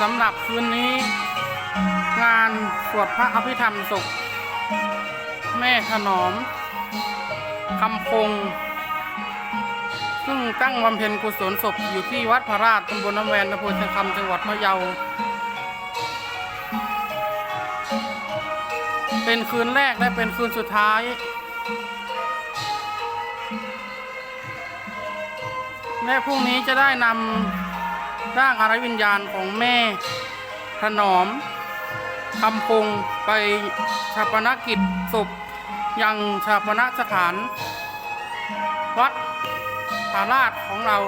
สำหรับคืนนี้ งานสวดพระอภิธรรมศพแม่ถนอมคำพง ซึ่งตั้งบำเพ็ญกุศลศพอยู่ที่วัดพระราชตำบลน้ำแวนอำเภอเชียงคำจังหวัดพะเยา เป็นคืนแรกและเป็นคืนสุดท้าย และพรุ่งนี้จะได้นำร่างอารวิญญาณของแม่ถนอมคำพงไปชาปนกิจศพยังชาปนสถาน วัดผาราชของเรา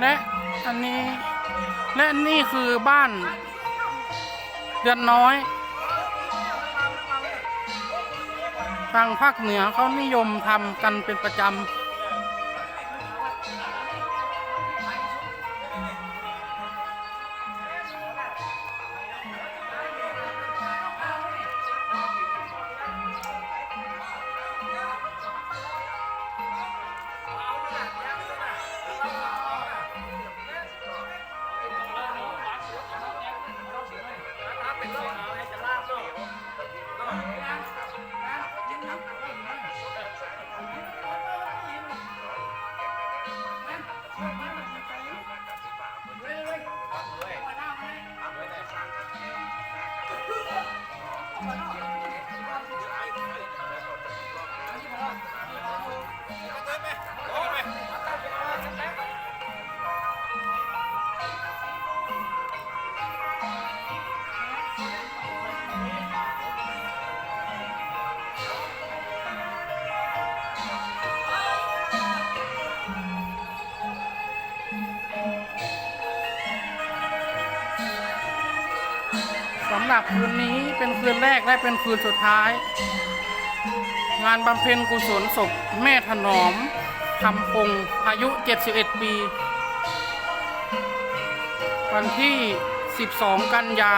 และอันนี้และนี่คือบ้านเดือนน้อย ทางภาคเหนือเขานิยมทำกันเป็นประจำ สำหรับคืนนี้เป็นคืนแรกและเป็นคืนสุดท้าย งานบำเพ็ญกุศลศพแม่ถนอมคำพงอายุ 71 ปี วันที่ 12 กันยา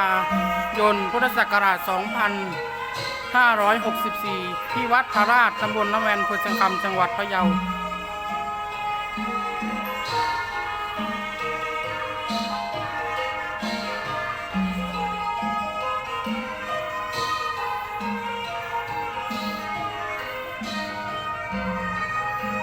ยนพุทธศักราช 2564 ที่วัดพระราชตำบลน้ำแวนอำเภอเชียงคำจังหวัดพะเยา